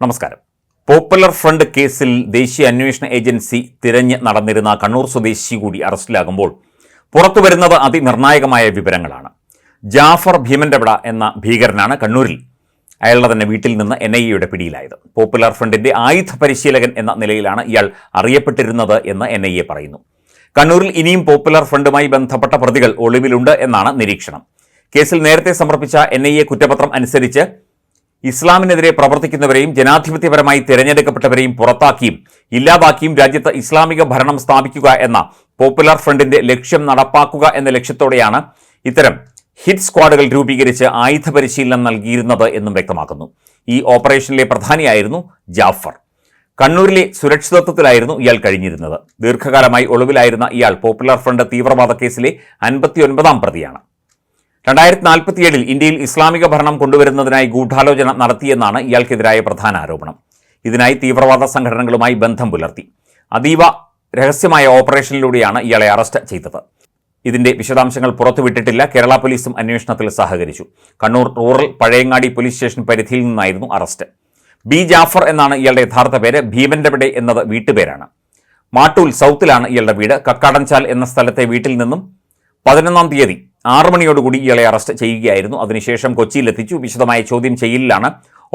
നമസ്കാരം. Popular front കേസിൽ ദേശീയ അന്വേഷണ ഏജൻസി തിരഞ്ഞ് നടന്നിരുന്ന കണ്ണൂർ സ്വദേശി കൂടി അറസ്റ്റിലാകുമ്പോൾ പുറത്തു വരുന്നത് അതിനിർണായകമായ വിവരങ്ങളാണ്. ജാഫർ ഭീമന്റെവിട എന്ന ഭീകരനാണ് കണ്ണൂരിൽ. അയാളുടെ തന്നെ വീട്ടിൽ നിന്ന് എൻ ഐ എയുടെ പിടിയിലായത്. പോപ്പുലർ ഫ്രണ്ടിന്റെ ആയുധ പരിശീലകൻ എന്ന നിലയിലാണ് ഇയാൾ അറിയപ്പെട്ടിരുന്നത് എന്ന് എൻ ഐ എ പറയുന്നു. കണ്ണൂരിൽ ഇനിയും പോപ്പുലർ ഫ്രണ്ടുമായി ബന്ധപ്പെട്ട പ്രതികൾ ഒളിവിലുണ്ട് എന്നാണ് നിരീക്ഷണം. കേസിൽ നേരത്തെ സമർപ്പിച്ച എൻ ഐ എ കുറ്റപത്രം അനുസരിച്ച് ഇസ്ലാമിനെതിരെ പ്രവർത്തിക്കുന്നവരെയും ജനാധിപത്യപരമായി തിരഞ്ഞെടുക്കപ്പെട്ടവരെയും പുറത്താക്കിയും ഇല്ലാതാക്കിയും രാജ്യത്ത് ഇസ്ലാമിക ഭരണം സ്ഥാപിക്കുക എന്ന പോപ്പുലർ ഫ്രണ്ടിന്റെ ലക്ഷ്യം നടപ്പാക്കുക എന്ന ലക്ഷ്യത്തോടെയാണ് ഇത്തരം ഹിറ്റ് സ്ക്വാഡുകൾ രൂപീകരിച്ച് ആയുധ പരിശീലനം നൽകിയിരുന്നത് എന്നും വ്യക്തമാക്കുന്നു. ഈ ഓപ്പറേഷനിലെ പ്രധാനിയായിരുന്നു ജാഫർ. കണ്ണൂരിലെ സുരക്ഷിതത്വത്തിലായിരുന്നു ഇയാൾ കഴിഞ്ഞിരുന്നത്. ദീർഘകാലമായി ഒളിവിലായിരുന്ന ഇയാൾ പോപ്പുലർ ഫ്രണ്ട് തീവ്രവാദ കേസിലെ അൻപത്തിയൊൻപതാം പ്രതിയാണ്. രണ്ടായിരത്തി നാൽപ്പത്തിയേഴിൽ ഇന്ത്യയിൽ ഇസ്ലാമിക ഭരണം കൊണ്ടുവരുന്നതിനായി ഗൂഢാലോചന നടത്തിയെന്നാണ് ഇയാൾക്കെതിരായ പ്രധാന ആരോപണം. ഇതിനായി തീവ്രവാദ സംഘടനകളുമായി ബന്ധം പുലർത്തി. അതീവ രഹസ്യമായ ഓപ്പറേഷനിലൂടെയാണ് ഇയാളെ അറസ്റ്റ് ചെയ്തത്. ഇതിന്റെ വിശദാംശങ്ങൾ പുറത്തുവിട്ടിട്ടില്ല. കേരള പോലീസും അന്വേഷണത്തിൽ സഹകരിച്ചു. Kannur rural Pazhayangadi police station പരിധിയിൽ നിന്നായിരുന്നു അറസ്റ്റ്. ബി ജാഫർ എന്നാണ് ഇയാളുടെ യഥാർത്ഥ പേര്. ഭീമന്റെ എന്നത് വീട്ടുപേരാണ്. മാട്ടൂൽ സൗത്തിലാണ് ഇയാളുടെ വീട്. കക്കാടൻചാൽ എന്ന സ്ഥലത്തെ വീട്ടിൽ നിന്നും പതിനൊന്നാം തീയതി ആറു മണിയോടുകൂടി ഇയാളെ അറസ്റ്റ് ചെയ്യുകയായിരുന്നു. അതിനുശേഷം കൊച്ചിയിലെത്തിച്ചു. വിശദമായ ചോദ്യം ചെയ്യലിലാണ്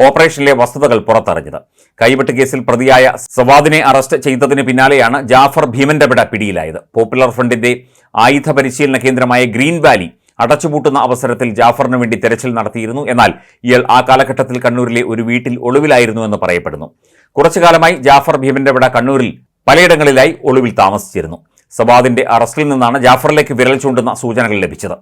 ഓപ്പറേഷനിലെ വസ്തുതകൾ പുറത്തറിഞ്ഞത്. കൈവെട്ട് കേസിൽ പ്രതിയായ സവാദിനെ അറസ്റ്റ് ചെയ്തതിന് പിന്നാലെയാണ് ജാഫർ ഭീമന്റെ പിട പിടിയിലായത്. പോപ്പുലർ ഫ്രണ്ടിന്റെ ആയുധ പരിശീലന കേന്ദ്രമായ ഗ്രീൻ വാലി അടച്ചുപൂട്ടുന്ന അവസരത്തിൽ ജാഫറിനു വേണ്ടി തെരച്ചിൽ നടത്തിയിരുന്നു. എന്നാൽ ഇയാൾ ആ കാലഘട്ടത്തിൽ കണ്ണൂരിലെ ഒരു വീട്ടിൽ ഒളിവിലായിരുന്നു എന്ന് പറയപ്പെടുന്നു. കുറച്ചു കാലമായി ജാഫർ ഭീമന്റെ വിട കണ്ണൂരിൽ പലയിടങ്ങളിലായി ഒളിവിൽ താമസിച്ചിരുന്നു. സവാദിന്റെ അറസ്റ്റിൽ നിന്നാണ് ജാഫറിലേക്ക് വിരൽ ചൂണ്ടുന്ന സൂചനകൾ ലഭിച്ചത്.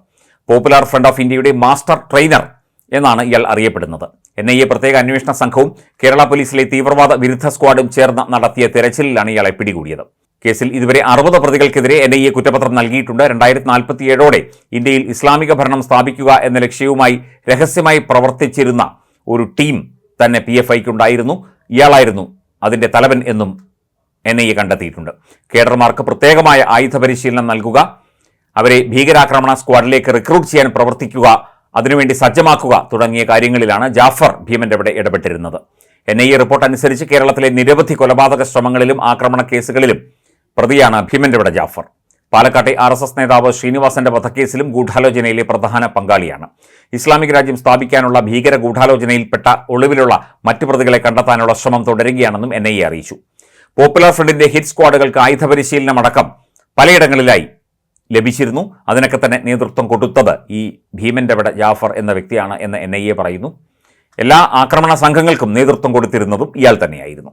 പോപ്പുലർ ഫ്രണ്ട് ഓഫ് ഇന്ത്യയുടെ മാസ്റ്റർ ട്രെയിനർ എന്നാണ് ഇയാൾ അറിയപ്പെടുന്നത്. എൻ ഐ എ പ്രത്യേക അന്വേഷണ സംഘവും കേരള പോലീസിലെ തീവ്രവാദ വിരുദ്ധ സ്ക്വാഡും ചേർന്ന് നടത്തിയ തെരച്ചിലിലാണ് ഇയാളെ പിടികൂടിയത്. കേസിൽ ഇതുവരെ അറുപത് പ്രതികൾക്കെതിരെ എൻ ഐ എ കുറ്റപത്രം നൽകിയിട്ടുണ്ട്. രണ്ടായിരത്തി നാൽപ്പത്തിയേഴോടെ ഇന്ത്യയിൽ ഇസ്ലാമിക ഭരണം സ്ഥാപിക്കുക എന്ന ലക്ഷ്യവുമായി രഹസ്യമായി പ്രവർത്തിച്ചിരുന്ന ഒരു ടീം തന്നെ പി എഫ് ഐക്കുണ്ടായിരുന്നു ഇയാളായിരുന്നു അതിന്റെ തലവൻ എന്നും എൻ ഐ എ കണ്ടെത്തിയിട്ടുണ്ട്. കേഡർമാർക്ക് പ്രത്യേകമായ ആയുധ പരിശീലനം നൽകുക അവരെ ഭീകരാക്രമണ സ്ക്വാഡിലേക്ക് റിക്രൂട്ട് ചെയ്യാൻ പ്രവർത്തിക്കുക അതിനുവേണ്ടി സജ്ജമാക്കുക തുടങ്ങിയ കാര്യങ്ങളിലാണ് ജാഫർ ഭീമന്റെ അവിടെ ഇടപെട്ടിരുന്നത്. എൻ ഐ എ റിപ്പോർട്ട് അനുസരിച്ച് കേരളത്തിലെ നിരവധി കൊലപാതക ശ്രമങ്ങളിലും ആക്രമണ കേസുകളിലും പ്രതിയാണ് ഭീമന്റെ ഇവിടെ ജാഫർ. പാലക്കാട്ടെ ആർ എസ് എസ് നേതാവ് ശ്രീനിവാസന്റെ വധക്കേസിലും ഗൂഢാലോചനയിലെ പ്രധാന പങ്കാളിയാണ്. ഇസ്ലാമിക് രാജ്യം സ്ഥാപിക്കാനുള്ള ഭീകര ഗൂഢാലോചനയിൽപ്പെട്ട ഒളിവിലുള്ള മറ്റു പ്രതികളെ കണ്ടെത്താനുള്ള ശ്രമം തുടരുകയാണെന്നും എൻ അറിയിച്ചു. പോപ്പുലർ ഫ്രണ്ടിന്റെ ഹിറ്റ് സ്ക്വാഡുകൾക്ക് ആയുധ പരിശീലനം അടക്കം പലയിടങ്ങളിലായി ലഭിച്ചിരുന്നു. അതിനൊക്കെ തന്നെ നേതൃത്വം കൊടുത്തത് ഈ ഭീമന്റെ വട ജാഫർ എന്ന വ്യക്തിയാണ് എന്ന് എൻ ഐ എ പറയുന്നു. എല്ലാ ആക്രമണ സംഘങ്ങൾക്കും നേതൃത്വം കൊടുത്തിരുന്നതും ഇയാൾ തന്നെയായിരുന്നു.